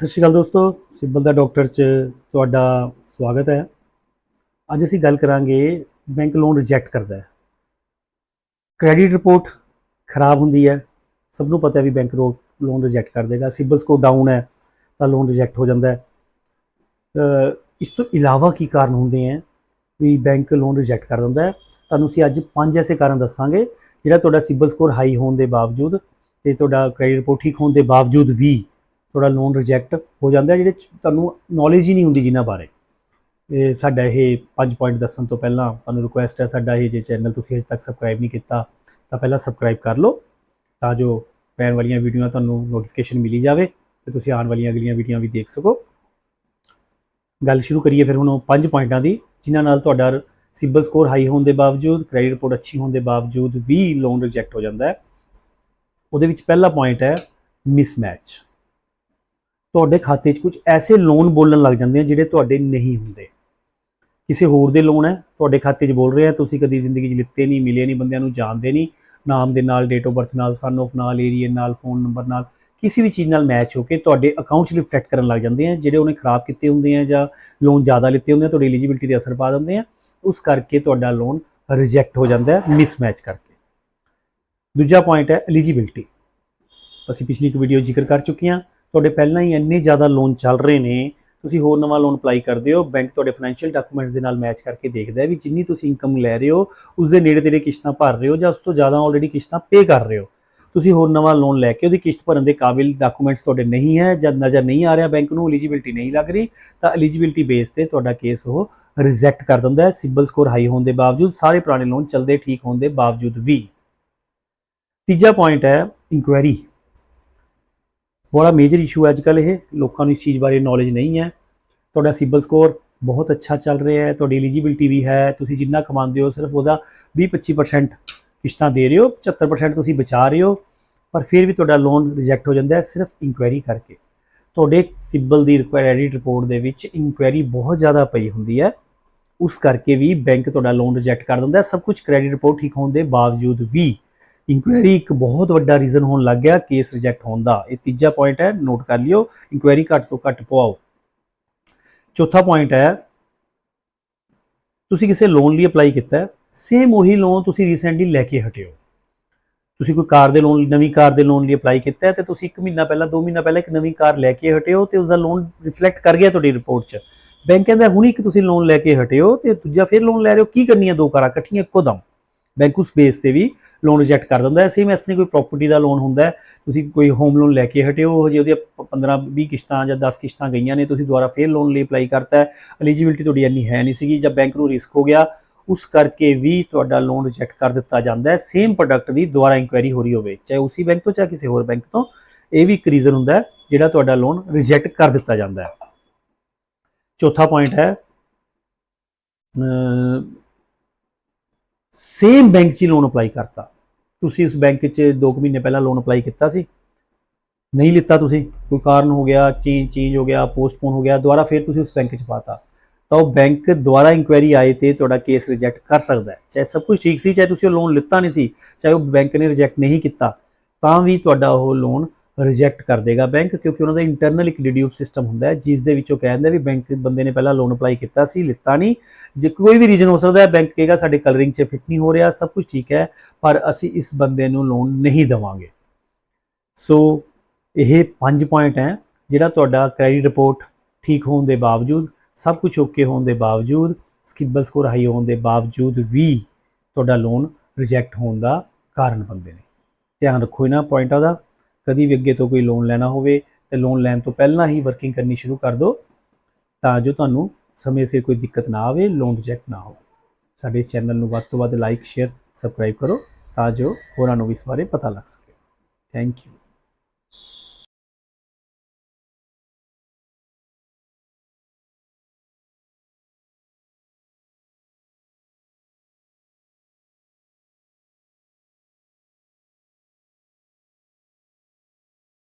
ਸਤਿ ਸ਼੍ਰੀ ਅਕਾਲ ਦੋਸਤੋ, ਸਿੱਬਲ ਦਾ ਡਾਕਟਰ 'ਚ ਤੁਹਾਡਾ ਸਵਾਗਤ ਹੈ। ਅੱਜ ਅਸੀਂ ਗੱਲ ਕਰਾਂਗੇ ਬੈਂਕ ਲੋਨ ਰਿਜੈਕਟ ਕਰਦਾ ਹੈ। ਕ੍ਰੈਡਿਟ ਰਿਪੋਰਟ ਖਰਾਬ ਹੁੰਦੀ ਹੈ। ਸਭ ਨੂੰ ਪਤਾ ਹੈ ਵੀ ਬੈਂਕ ਲੋਨ ਰਿਜੈਕਟ ਕਰ ਦੇਗਾ। ਸਿਬਲ ਸਕੋਰ ਡਾਊਨ ਹੈ, ਤਾਂ ਲੋਨ ਰਿਜੈਕਟ ਹੋ ਜਾਂਦਾ ਹੈ। ਇਸ ਤੋਂ ਇਲਾਵਾ ਕੀ ਕਾਰਨ ਹੁੰਦੇ ਹੈ ਵੀ ਬੈਂਕ ਲੋਨ ਰਿਜੈਕਟ ਕਰ ਦਿੰਦਾ ਹੈ? ਤੁਹਾਨੂੰ ਅਸੀਂ ਅੱਜ ਪੰਜ ਐਸੇ ਕਾਰਨ ਦੱਸਾਂਗੇ, ਜਿਹੜਾ ਤੁਹਾਡਾ ਸਿਬਲ ਸਕੋਰ ਹਾਈ ਹੋਣ ਦੇ ਬਾਵਜੂਦ ਤੇ ਤੁਹਾਡਾ ਕ੍ਰੈਡਿਟ ਰਿਪੋਰਟ ਠੀਕ ਹੋਣ ਦੇ ਬਾਵਜੂਦ ਵੀ ਤੁਹਾਡਾ ਲੋਨ ਰਿਜੈਕਟ ਹੋ ਜਾਂਦਾ ਜਿਹੜੇ 'ਚ ਤੁਹਾਨੂੰ ਨੌਲੇਜ ਹੀ ਨਹੀਂ ਹੁੰਦੀ ਜਿਨ੍ਹਾਂ ਬਾਰੇ। ਇਹ ਸਾਡਾ ਇਹ ਪੰਜ ਪੁਆਇੰਟ ਦੱਸਣ ਤੋਂ ਪਹਿਲਾਂ ਤੁਹਾਨੂੰ ਰਿਕੁਐਸਟ ਹੈ, ਸਾਡਾ ਇਹ ਜੇ ਚੈਨਲ ਤੁਸੀਂ ਅਜੇ ਤੱਕ ਸਬਸਕ੍ਰਾਈਬ ਨਹੀਂ ਕੀਤਾ, ਤਾਂ ਪਹਿਲਾਂ ਸਬਸਕ੍ਰਾਈਬ ਕਰ ਲਓ, ਤਾਂ ਜੋ ਪੈਣ ਵਾਲੀਆਂ ਵੀਡੀਓਆਂ ਤੁਹਾਨੂੰ ਨੋਟੀਫਿਕੇਸ਼ਨ ਮਿਲੀ ਜਾਵੇ ਤੇ ਤੁਸੀਂ ਆਉਣ ਵਾਲੀਆਂ ਅਗਲੀਆਂ ਵੀਡੀਓਆਂ ਵੀ ਦੇਖ ਸਕੋ। ਗੱਲ ਸ਼ੁਰੂ ਕਰੀਏ ਫਿਰ ਹੁਣ ਉਹ ਪੰਜ ਪੁਆਇੰਟਾਂ ਦੀ, ਜਿਨ੍ਹਾਂ ਨਾਲ ਤੁਹਾਡਾ ਸਿਬਲ ਸਕੋਰ ਹਾਈ ਹੋਣ ਦੇ ਬਾਵਜੂਦ ਕ੍ਰੈਡਿਟ ਰਿਪੋਰਟ ਅੱਛੀ ਹੋਣ ਦੇ ਬਾਵਜੂਦ ਵੀ ਲੋਨ ਰਿਜੈਕਟ ਹੋ ਜਾਂਦਾ ਹੈ। ਉਹਦੇ ਵਿੱਚ ਪਹਿਲਾ ਪੁਆਇੰਟ ਹੈ ਮਿਸਮੈਚ ਤੁਹਾਡੇ ਖਾਤੇ 'ਚ ਕੁਝ ਐਸੇ ਲੋਨ ਬੋਲਣ ਲੱਗ ਜਾਂਦੇ ਆ ਜਿਹੜੇ ਤੁਹਾਡੇ ਨਹੀਂ ਹੁੰਦੇ। ਕਿਸੇ ਹੋਰ ਦੇ ਲੋਨ ਹੈ, ਤੁਹਾਡੇ ਖਾਤੇ 'ਚ ਬੋਲ ਰਹੇ ਆ ਤੁਸੀਂ ਕਦੀ ਜ਼ਿੰਦਗੀ 'ਚ ਲਿੱਤੇ ਨਹੀਂ, ਮਿਲੇ ਨਹੀਂ, ਬੰਦਿਆਂ ਨੂੰ ਜਾਣਦੇ ਨਹੀਂ, ਨਾਮ ਦੇ ਨਾਲ ਡੇਟ ਆਫ ਬਰਥ ਨਾਲ ਸਨ ਆਫ ਨਾਲ ਏਰੀਆ ਨਾਲ ਫੋਨ ਨੰਬਰ ਨਾਲ, ਕਿਸੇ ਵੀ ਚੀਜ਼ ਨਾਲ ਮੈਚ ਹੋ ਕੇ ਤੁਹਾਡੇ ਅਕਾਊਂਟ 'ਚ ਰਿਫਲੈਕਟ ਕਰਨ ਲੱਗ ਜਾਂਦੇ ਆ, ਜਿਹੜੇ ਉਹਨੇ ਖਰਾਬ ਕੀਤੇ ਹੁੰਦੇ ਆ ਜਾਂ ਲੋਨ ਜ਼ਿਆਦਾ ਲਿੱਤੇ ਹੁੰਦੇ ਆ, ਤੁਹਾਡੀ ਐਲੀਜੀਬਿਲਟੀ ਤੇ ਅਸਰ ਪਾ ਦਿੰਦੇ ਆ, ਉਸ ਕਰਕੇ ਤੁਹਾਡਾ ਲੋਨ ਰਿਜੈਕਟ ਹੋ ਜਾਂਦਾ ਹੈ ਮਿਸਮੈਚ ਕਰਕੇ। ਦੂਜਾ ਪੁਆਇੰਟ ਹੈ ਐਲੀਜੀਬਿਲਟੀ ਅਸੀਂ ਪਿਛਲੀ ਇੱਕ ਵੀਡੀਓ ਜ਼ਿਕਰ ਕਰ ਚੁੱਕੇ ਹਾਂ ਤੁਹਾਡੇ ਪਹਿਲਾਂ ਹੀ ਇੰਨੇ ਜ਼ਿਆਦਾ ਲੋਨ ਚੱਲ ਰਹੇ ਨੇ, ਤੁਸੀਂ ਹੋਰ ਨਵਾਂ ਲੋਨ ਅਪਲਾਈ ਕਰਦੇ ਹੋ ਬੈਂਕ ਤੁਹਾਡੇ ਫਾਈਨੈਂਸ਼ੀਅਲ ਡਾਕੂਮੈਂਟਸ ਦੇ ਨਾਲ ਮੈਚ ਕਰਕੇ ਦੇਖਦਾ ਹੈ ਵੀ ਜਿੰਨੀ ਤੁਸੀਂ ਇਨਕਮ ਲੈ ਰਹੇ ਹੋ ਉਸ ਦੇ ਨੇੜੇ ਤੇੜੇ ਕਿਸ਼ਤਾਂ ਭਰ ਰਹੇ ਹੋ ਜਾਂ ਉਸ ਤੋਂ ਜ਼ਿਆਦਾ ਆਲਰੇਡੀ ਕਿਸ਼ਤਾਂ ਪੇ ਕਰ ਰਹੇ ਹੋ। ਤੁਸੀਂ ਹੋਰ ਨਵਾਂ ਲੋਨ ਲੈ ਕੇ ਉਹਦੀ ਕਿਸ਼ਤ ਭਰਨ ਦੇ ਕਾਬਿਲ ਡਾਕੂਮੈਂਟਸ ਤੁਹਾਡੇ ਨਹੀਂ ਹੈ ਜਦ ਨਜ਼ਰ ਨਹੀਂ ਆ ਰਿਹਾ ਬੈਂਕ ਨੂੰ ਐਲੀਜੀਬਿਲਟੀ ਨਹੀਂ ਲੱਗ ਰਹੀ, ਤਾਂ ਐਲੀਜੀਬਿਲਟੀ ਬੇਸ ਤੇ ਤੁਹਾਡਾ ਕੇਸ ਉਹ ਰਿਜੈਕਟ ਕਰ ਦਿੰਦਾ ਹੈ। ਸਿਬਲ ਸਕੋਰ ਹਾਈ ਹੋਣ ਦੇ ਬਾਵਜੂਦ, ਸਾਰੇ ਪੁਰਾਣੇ ਲੋਨ ਚੱਲਦੇ ਠੀਕ ਹੋਣ ਦੇ ਬਾਵਜੂਦ ਵੀ। ਤੀਜਾ ਪੁਆਇੰਟ ਹੈ ਇਨਕੁਆਇਰੀ ਬੜਾ ਮੇਜਰ ਇਸ਼ੂ ਹੈ ਅੱਜਕੱਲ ਇਹ। ਲੋਕਾਂ ਨੂੰ ਇਸ ਚੀਜ਼ ਬਾਰੇ ਨੌਲੇਜ ਨਹੀਂ ਹੈ। ਤੁਹਾਡਾ ਸਿਬਲ ਸਕੋਰ ਬਹੁਤ ਅੱਛਾ ਚੱਲ ਰਿਹਾ ਹੈ। ਤੁਹਾਡੀ ਐਲੀਜੀਬਿਲਟੀ ਵੀ ਹੈ। ਤੁਸੀਂ ਜਿੰਨਾ ਕਮਾਉਂਦੇ ਹੋ, ਸਿਰਫ ਉਹਦਾ 20-25% ਕਿਸ਼ਤਾਂ ਦੇ ਰਹੇ ਹੋ। 75% ਤੁਸੀਂ ਬਚਾ ਰਹੇ ਹੋ। ਪਰ ਫਿਰ ਵੀ ਤੁਹਾਡਾ ਲੋਨ ਰਿਜੈਕਟ ਹੋ ਜਾਂਦਾ ਹੈ ਸਿਰਫ ਇਨਕੁਆਇਰੀ ਕਰਕੇ। ਤੁਹਾਡੇ ਸਿਬਲ ਦੀ ਕ੍ਰੈਡਿਟ ਰਿਪੋਰਟ ਦੇ ਵਿੱਚ ਇਨਕੁਆਇਰੀ ਬਹੁਤ ਜ਼ਿਆਦਾ ਪਈ ਹੁੰਦੀ ਹੈ। ਉਸ ਕਰਕੇ ਵੀ ਬੈਂਕ ਤੁਹਾਡਾ ਲੋਨ ਰਿਜੈਕਟ ਕਰ ਦਿੰਦਾ ਸਭ ਕੁਝ ਕ੍ਰੈਡਿਟ ਰਿਪੋਰਟ ਠੀਕ ਹੋਣ ਦੇ ਬਾਵਜੂਦ ਵੀ ਇਨਕੁਆਇਰੀ ਇੱਕ ਬਹੁਤ ਵੱਡਾ ਰੀਜ਼ਨ ਹੋਣ ਲੱਗ ਗਿਆ ਕੇਸ ਰਿਜੈਕਟ ਹੋਣ ਦਾ। ਇਹ ਤੀਜਾ ਪੁਆਇੰਟ ਹੈ ਨੋਟ ਕਰ ਲਿਓ, ਇਨਕੁਆਇਰੀ ਘੱਟ ਤੋਂ ਘੱਟ ਪਵਾਓ। ਚੌਥਾ ਪੁਆਇੰਟ ਹੈ, ਤੁਸੀਂ ਕਿਸੇ ਲੋਨ ਲਈ ਅਪਲਾਈ ਕੀਤਾ ਸੇਮ ਉਹੀ ਲੋਨ ਤੁਸੀਂ ਰੀਸੈਂਟਲੀ ਲੈ ਕੇ ਹਟਿਓ ਤੁਸੀਂ ਕੋਈ ਕਾਰ ਦੇ ਲੋਨ ਨਵੀਂ ਕਾਰ ਦੇ ਲੋਨ ਲਈ ਅਪਲਾਈ ਕੀਤਾ ਹੈ ਤੇ ਤੁਸੀਂ 1 ਮਹੀਨਾ ਪਹਿਲਾਂ 2 ਮਹੀਨਾ ਪਹਿਲਾਂ ਇੱਕ ਨਵੀਂ ਕਾਰ ਲੈ ਕੇ ਹਟਿਓ ਹੋ ਤੇ ਉਸ ਦਾ ਲੋਨ ਰਿਫਲੈਕਟ ਕਰ ਗਿਆ ਤੁਹਾਡੀ ਰਿਪੋਰਟ 'ਚ। ਬੈਂਕ ਕਹਿੰਦਾ ਹੁਣੀ ਇੱਕ ਤੁਸੀਂ ਲੋਨ ਲੈ ਕੇ ਹਟਿਓ ਹੋ ਤੇ ਦੂਜਾ ਫਿਰ ਲੋਨ ਲੈ ਰਹੇ ਹੋ, ਕੀ ਕਰਨੀਆਂ ਦੋ ਕਾਰਾਂ ਇਕੱਠੀਆਂ ਇੱਕੋ ਦਮ? ਬੈਂਕ ਉਸ ਬੇਸ ਤੇ ਵੀ ਲੋਨ ਰਿਜੈਕਟ ਕਰ ਦਿੰਦਾ ਹੈ। ਸੇਮ ਇਸ ਤਰ੍ਹਾਂ ਕੋਈ ਪ੍ਰਾਪਰਟੀ ਦਾ ਲੋਨ ਹੁੰਦਾ ਹੈ। ਤੁਸੀਂ ਕੋਈ ਹੋਮ ਲੋਨ ਲੈ ਕੇ ਹਟਿਓ ਹੋ ਹਜੇ ਉਹਦੀਆਂ 15 20 ਕਿਸ਼ਤਾਂ ਜਾਂ 10 ਕਿਸ਼ਤਾਂ ਗਈਆਂ ਨੇ, ਤੁਸੀਂ ਦੁਬਾਰਾ ਫੇਰ ਲੋਨ ਲਈ ਅਪਲਾਈ ਕਰਤਾ ਹੈ। ਐਲੀਜੀਬਿਲਟੀ ਤੁਹਾਡੀ ਇੰਨੀ ਹੈ ਨਹੀਂ ਸੀਗੀ ਜਾਂ ਬੈਂਕ ਨੂੰ ਰਿਸਕ ਹੋ ਗਿਆ, ਉਸ ਕਰਕੇ ਵੀ ਤੁਹਾਡਾ ਲੋਨ ਰਿਜੈਕਟ ਕਰ ਦਿੱਤਾ ਜਾਂਦਾ ਹੈ। ਸੇਮ ਪ੍ਰੋਡਕਟ ਦੀ ਦੁਬਾਰਾ ਇਨਕੁਆਇਰੀ ਹੋ ਰਹੀ ਹੋਵੇ, ਚਾਹੇ ਉਸੇ ਬੈਂਕ ਤੋਂ, ਚਾਹੇ ਕਿਸੇ ਹੋਰ ਬੈਂਕ ਤੋਂ, ਇਹ ਵੀ ਇੱਕ ਰੀਜ਼ਨ ਹੁੰਦਾ ਹੈ ਜਿਹੜਾ ਤੁਹਾਡਾ ਲੋਨ ਰਿਜੈਕਟ ਕਰ ਦਿੱਤਾ ਜਾਂਦਾ ਹੈ। ਚੌਥਾ ਪੁਆਇੰਟ ਹੈ ਸੇਮ ਬੈਂਕ 'ਚ ਲੋਨ ਅਪਲਾਈ ਕਰਤਾ। ਤੁਸੀਂ ਉਸ ਬੈਂਕ 'ਚ 2 ਮਹੀਨੇ ਪਹਿਲਾਂ ਲੋਨ ਅਪਲਾਈ ਕੀਤਾ ਸੀ। ਨਹੀਂ ਲਿੱਤਾ ਤੁਸੀਂ। ਕੋਈ ਕਾਰਨ ਹੋ ਗਿਆ, ਚੇਂਜ ਚੇਂਜ ਹੋ ਗਿਆ ਪੋਸਟਪੋਨ ਹੋ ਗਿਆ, ਦੁਬਾਰਾ ਫਿਰ ਤੁਸੀਂ ਉਸ ਬੈਂਕ 'ਚ ਪਾਤਾ। ਤਾਂ ਉਹ ਬੈਂਕ ਦੁਬਾਰਾ ਇਨਕੁਆਇਰੀ ਆਏ ਤੇ ਤੁਹਾਡਾ ਕੇਸ ਰਿਜੈਕਟ ਕਰ ਸਕਦਾ ਹੈ। ਚਾਹੇ ਸਭ ਕੁਝ ਠੀਕ ਸੀ, ਚਾਹੇ ਤੁਸੀਂ ਉਹ ਲੋਨ ਲਿੱਤਾ ਨਹੀਂ ਸੀ, ਚਾਹੇ ਉਹ ਬੈਂਕ ਨੇ ਰਿਜੈਕਟ ਨਹੀਂ ਕੀਤਾ, ਤਾਂ ਵੀ ਤੁਹਾਡਾ ਉਹ ਲੋਨ ਰਿਜੈਕਟ ਕਰ ਦੇਗਾ ਬੈਂਕ ਕਿਉਂਕਿ ਉਹਨਾਂ ਦਾ ਇੰਟਰਨਲ ਇੱਕ ਡਿਡਿਊਸ ਸਿਸਟਮ ਹੁੰਦਾ ਹੈ, ਜਿਸ ਦੇ ਵਿੱਚ ਉਹ ਕਹਿੰਦਾ ਵੀ ਬੈਂਕ ਬੰਦੇ ਨੇ ਪਹਿਲਾਂ ਲੋਨ ਅਪਲਾਈ ਕੀਤਾ ਸੀ, ਲਿੱਤਾ ਨਹੀਂ। ਜੇ ਕੋਈ ਵੀ ਰੀਜ਼ਨ ਹੋ ਸਕਦਾ ਹੈ ਬੈਂਕ ਕਹੇਗਾ ਸਾਡੇ ਕਲਰਿੰਗ 'ਚ ਫਿੱਟ ਨਹੀਂ ਹੋ ਰਿਹਾ, ਸਭ ਕੁਝ ਠੀਕ ਹੈ, ਪਰ ਅਸੀਂ ਇਸ ਬੰਦੇ ਨੂੰ ਲੋਨ ਨਹੀਂ ਦੇਵਾਂਗੇ। ਸੋ ਇਹ ਪੰਜ ਪੁਆਇੰਟ ਹੈ, ਜਿਹੜਾ ਤੁਹਾਡਾ ਕ੍ਰੈਡਿਟ ਰਿਪੋਰਟ ਠੀਕ ਹੋਣ ਦੇ ਬਾਵਜੂਦ, ਸਭ ਕੁਝ ਓਕੇ ਹੋਣ ਦੇ ਬਾਵਜੂਦ ਸਕਿਬਲ ਸਕੋਰ ਹਾਈ ਹੋਣ ਦੇ ਬਾਵਜੂਦ ਵੀ ਤੁਹਾਡਾ ਲੋਨ ਰਿਜੈਕਟ ਹੋਣ ਦਾ ਕਾਰਨ ਬਣਦੇ ਨੇ। ਧਿਆਨ ਰੱਖੋ ਇਹਨਾਂ ਪੁਆਇੰਟਾਂ ਦਾ। ਕਦੀ ਵੀ ਅੱਗੇ ਤੋਂ ਕੋਈ ਲੋਨ ਲੈਣਾ ਹੋਵੇ ਤੇ ਲੋਨ ਲੈਣ ਤੋਂ ਪਹਿਲਾਂ ਹੀ ਵਰਕਿੰਗ ਕਰਨੀ ਸ਼ੁਰੂ ਕਰ ਦਿਓ ਤਾਂ ਜੋ ਤੁਹਾਨੂੰ ਸਮੇਂ ਸਿਰ ਕੋਈ ਦਿੱਕਤ ਨਾ ਆਵੇ ਲੋਨ ਰਿਜੈਕਟ ਨਾ ਹੋਵੇ। ਸਾਡੇ ਇਸ ਚੈਨਲ ਨੂੰ ਵੱਧ ਤੋਂ ਵੱਧ ਲਾਈਕ ਸ਼ੇਅਰ ਸਬਸਕ੍ਰਾਈਬ ਕਰੋ ਤਾਂ ਜੋ ਹੋਰਾਂ ਨੂੰ ਵੀ ਇਸ ਬਾਰੇ ਪਤਾ ਲੱਗ ਸਕੇ। Thank you